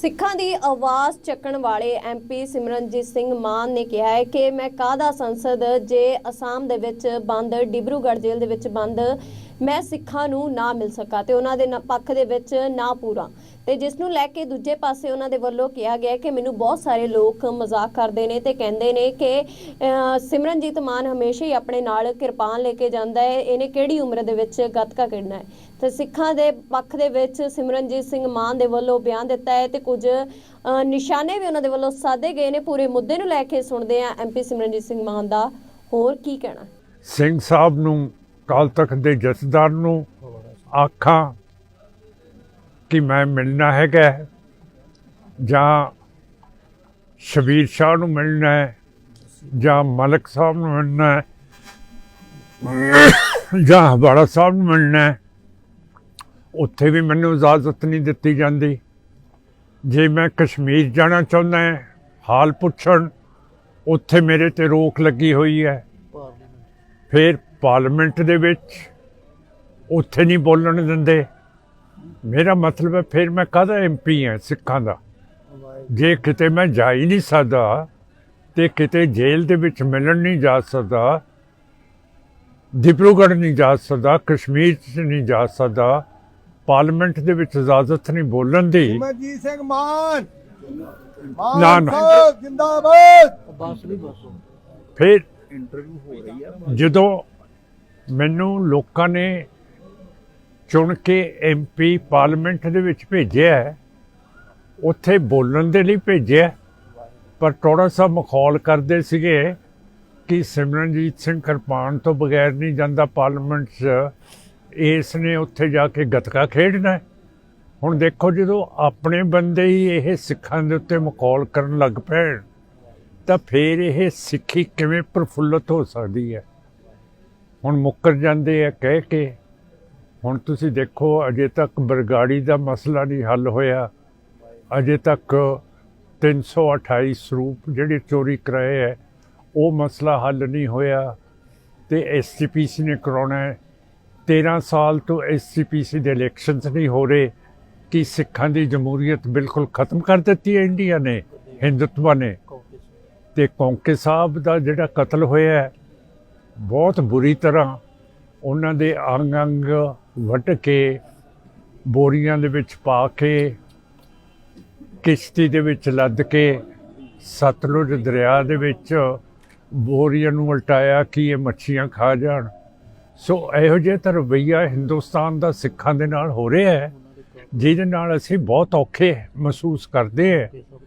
ਸਿੱਖਾਂ ਦੀ ਆਵਾਜ਼ ਚੱਕਣ ਵਾਲੇ ਐਮਪੀ ਸਿਮਰਨਜੀਤ ਸਿੰਘ ਮਾਨ ਨੇ ਕਿਹਾ ਹੈ ਕਿ ਮੈਂ ਕਾਹਦਾ ਸੰਸਦ ਜੇ ਅਸਾਮ ਦੇ ਵਿੱਚ ਬੰਦ, ਡਿਬਰੂਗੜ੍ਹ ਜੇਲ੍ਹ ਦੇ ਵਿੱਚ ਬੰਦ, ਮੈਂ ਸਿੱਖਾਂ ਨੂੰ ਨਾ ਮਿਲ ਸਕਾਂ ਤੇ ਉਹਨਾਂ ਦੇ ਪੱਖ ਦੇ ਵਿੱਚ ਨਾ ਪੂਰਾ। ਤੇ ਜਿਸ ਨੂੰ ਲੈ ਕੇ ਦੂਜੇ ਪਾਸੇ ਉਹਨਾਂ ਦੇ ਵੱਲੋਂ ਕਿਹਾ ਗਿਆ ਕਿ ਮੈਨੂੰ ਬਹੁਤ ਸਾਰੇ ਲੋਕ ਮਜ਼ਾਕ ਕਰਦੇ ਨੇ ਤੇ ਕਹਿੰਦੇ ਨੇ ਕਿ ਸਿਮਰਨਜੀਤ ਮਾਨ ਹਮੇਸ਼ਾ ਹੀ ਆਪਣੇ ਨਾਲ ਕਿਰਪਾਨ ਲੈ ਕੇ ਜਾਂਦਾ ਹੈ, ਇਹਨੇ ਕਿਹੜੀ ਉਮਰ ਦੇ ਵਿੱਚ ਗੱਤਕਾ ਖੇਡਣਾ ਹੈ? ਤੇ ਸਿੱਖਾਂ ਦੇ ਪੱਖ ਦੇ ਵਿੱਚ ਸਿਮਰਨਜੀਤ ਸਿੰਘ ਮਾਨ ਦੇ ਵੱਲੋਂ ਬਿਆਨ ਦਿੱਤਾ ਹੈ ਤੇ ਕੁਝ ਨਿਸ਼ਾਨੇ ਵੀ ਉਹਨਾਂ ਦੇ ਵੱਲੋਂ ਸਾਧੇ ਗਏ ਨੇ, ਪੂਰੇ ਮੁੱਦੇ ਨੂੰ ਲੈ ਕੇ ਸੁਣਦੇ ਆ ਐਮਪੀ ਸਿਮਰਨਜੀਤ ਸਿੰਘ ਮਾਨ ਦਾ। ਹੋਰ ਕੀ ਕਹਿਣਾ? ਸਿੰਘ ਸਾਹਿਬ ਨੂੰ ਕਾਲ ਤਖਤ ਦੇ ਜਥੇਦਾਰ ਨੂੰ, ਆਖਾਂ ਕਿ ਮੈਂ ਮਿਲਣਾ ਹੈਗਾ ਜਾਂ ਸ਼ਬੀਰ ਸ਼ਾਹ ਨੂੰ ਮਿਲਣਾ ਹੈ ਜਾਂ ਮਲਕ ਸਾਹਿਬ ਨੂੰ ਮਿਲਣਾ ਹੈ ਜਾਂ ਹਵਾੜਾ ਸਾਹਿਬ ਨੂੰ ਮਿਲਣਾ ਹੈ। ਉੱਥੇ ਵੀ ਮੈਨੂੰ ਇਜਾਜ਼ਤ ਨਹੀਂ ਦਿੱਤੀ ਜਾਂਦੀ। ਜੇ ਮੈਂ ਕਸ਼ਮੀਰ ਜਾਣਾ ਚਾਹੁੰਦਾ ਹਾਂ ਹਾਲ ਪੁੱਛਣ ਉੱਥੇ ਮੇਰੇ ਤੇ ਰੋਕ ਲੱਗੀ ਹੋਈ ਹੈ। ਫਿਰ ਪਾਰਲੀਮੈਂਟ ਦੇ ਵਿੱਚ ਉੱਥੇ ਨਹੀਂ ਬੋਲਣ ਦਿੰਦੇ। ਮੇਰਾ ਮਤਲਬ ਹੈ ਫਿਰ ਮੈਂ ਕਾਹਦਾ ਐਮਪੀ ਹਾਂ ਸਿੱਖਾਂ ਦਾ? ਜੇ ਕਿਤੇ ਮੈਂ ਜਾ ਹੀ ਨਹੀਂ ਸਕਦਾ ਤੇ ਕਿਤੇ ਜੇਲ੍ਹ ਦੇ ਵਿੱਚ ਮਿਲਣ ਨਹੀਂ ਜਾ ਸਕਦਾ ਡਿਬਰੂਗੜ੍ਹ ਨਹੀਂ ਜਾ ਸਕਦਾ ਕਸ਼ਮੀਰ 'ਚ ਨਹੀਂ ਜਾ ਸਕਦਾ ਪਾਰਲੀਮੈਂਟ ਦੇ ਵਿੱਚ ਇਜਾਜ਼ਤ ਨਹੀਂ ਬੋਲਣ ਦੀ। ਸਿਮਰਜੀਤ ਸਿੰਘ ਮਾਨ! ਨਾ, ਮਾਨ ਨਾ। ਸਾਹਿਬ ਜਿੰਦਾਬਾਦ! ਬਸ ਵੀ ਬਸ ਫਿਰ ਇੰਟਰਵਿਊ ਹੋ ਰਹੀ ਆ। ਜਦੋਂ ਮੈਨੂੰ ਲੋਕਾਂ ਨੇ ਚੁਣ ਕੇ ਐਮਪੀ ਪਾਰਲੀਮੈਂਟ ਦੇ ਵਿੱਚ ਭੇਜਿਆ ਉੱਥੇ ਬੋਲਣ ਦੇ ਲਈ ਭੇਜਿਆ ਪਰ ਥੋੜਾ ਸਾ ਮਖੌਲ ਕਰਦੇ ਸੀਗੇ ਕਿ ਸਿਮਰਨਜੀਤ ਸਿੰਘ ਕਿਰਪਾਨ ਤੋਂ ਬਗੈਰ ਨਹੀਂ ਜਾਂਦਾ ਪਾਰਲੀਮੈਂਟ 'ਚ। ਇਸ ਨੇ ਉੱਥੇ ਜਾ ਕੇ ਗਤਕਾ ਖੇਡਣਾ ਹੁਣ ਦੇਖੋ ਜਦੋਂ ਆਪਣੇ ਬੰਦੇ ਹੀ ਇਹ ਸਿੱਖਾਂ ਦੇ ਉੱਤੇ ਮਖੌਲ ਕਰਨ ਲੱਗ ਪੈਣ, ਤਾਂ ਫਿਰ ਇਹ ਸਿੱਖੀ ਕਿਵੇਂ ਪ੍ਰਫੁੱਲਤ ਹੋ ਸਕਦੀ ਹੈ? ਹੁਣ ਮੁੱਕਰ ਜਾਂਦੇ ਆ ਕਹਿ ਕੇ ਹੁਣ ਤੁਸੀਂ ਦੇਖੋ, ਅਜੇ ਤੱਕ ਬਰਗਾੜੀ ਦਾ ਮਸਲਾ ਨਹੀਂ ਹੱਲ ਹੋਇਆ। ਅਜੇ ਤੱਕ 328 ਸਰੂਪ ਜਿਹੜੇ ਚੋਰੀ ਕਰਾਏ ਹੈ ਉਹ ਮਸਲਾ ਹੱਲ ਨਹੀਂ ਹੋਇਆ ਤੇ ਐਸਜੀਪੀਸੀ ਨੇ ਕਰਾਉਣਾ ਹੈ 13 ਸਾਲ ਤੋਂ ਐਸਜੀਪੀਸੀ ਦੇ ਇਲੈਕਸ਼ਨਸ ਨਹੀਂ ਹੋ ਰਹੇ ਕਿ ਸਿੱਖਾਂ ਦੀ ਜਮਹੂਰੀਅਤ ਬਿਲਕੁਲ ਖਤਮ ਕਰ ਦਿੱਤੀ ਹੈ ਇੰਡੀਆ ਨੇ, ਹਿੰਦੁਤਵਾ ਨੇ। ਤੇ ਕੌਂਕੇ ਸਾਹਿਬ ਦਾ ਜਿਹੜਾ ਕਤਲ ਹੋਇਆ ਬਹੁਤ ਬੁਰੀ ਤਰ੍ਹਾਂ ਉਹਨਾਂ ਦੇ ਅੰਗ ਅੰਗ ਵੱਢ ਕੇ ਬੋਰੀਆਂ ਦੇ ਵਿੱਚ ਪਾ ਕੇ ਕਿਸ਼ਤੀ ਦੇ ਵਿੱਚ ਲੱਦ ਕੇ ਸਤਲੁਜ ਦਰਿਆ ਦੇ ਵਿੱਚ ਬੋਰੀਆਂ ਨੂੰ ਉਲਟਾਇਆ ਕਿ ਇਹ ਮੱਛੀਆਂ ਖਾ ਜਾਣ। ਸੋ ਇਹੋ ਜਿਹਾ ਤਾਂ ਰਵੱਈਆ ਹਿੰਦੁਸਤਾਨ ਦਾ ਸਿੱਖਾਂ ਦੇ ਨਾਲ ਹੋ ਰਿਹਾ ਹੈ, ਜਿਹਦੇ ਨਾਲ ਅਸੀਂ ਬਹੁਤ ਔਖੇ ਮਹਿਸੂਸ ਕਰਦੇ ਹਾਂ।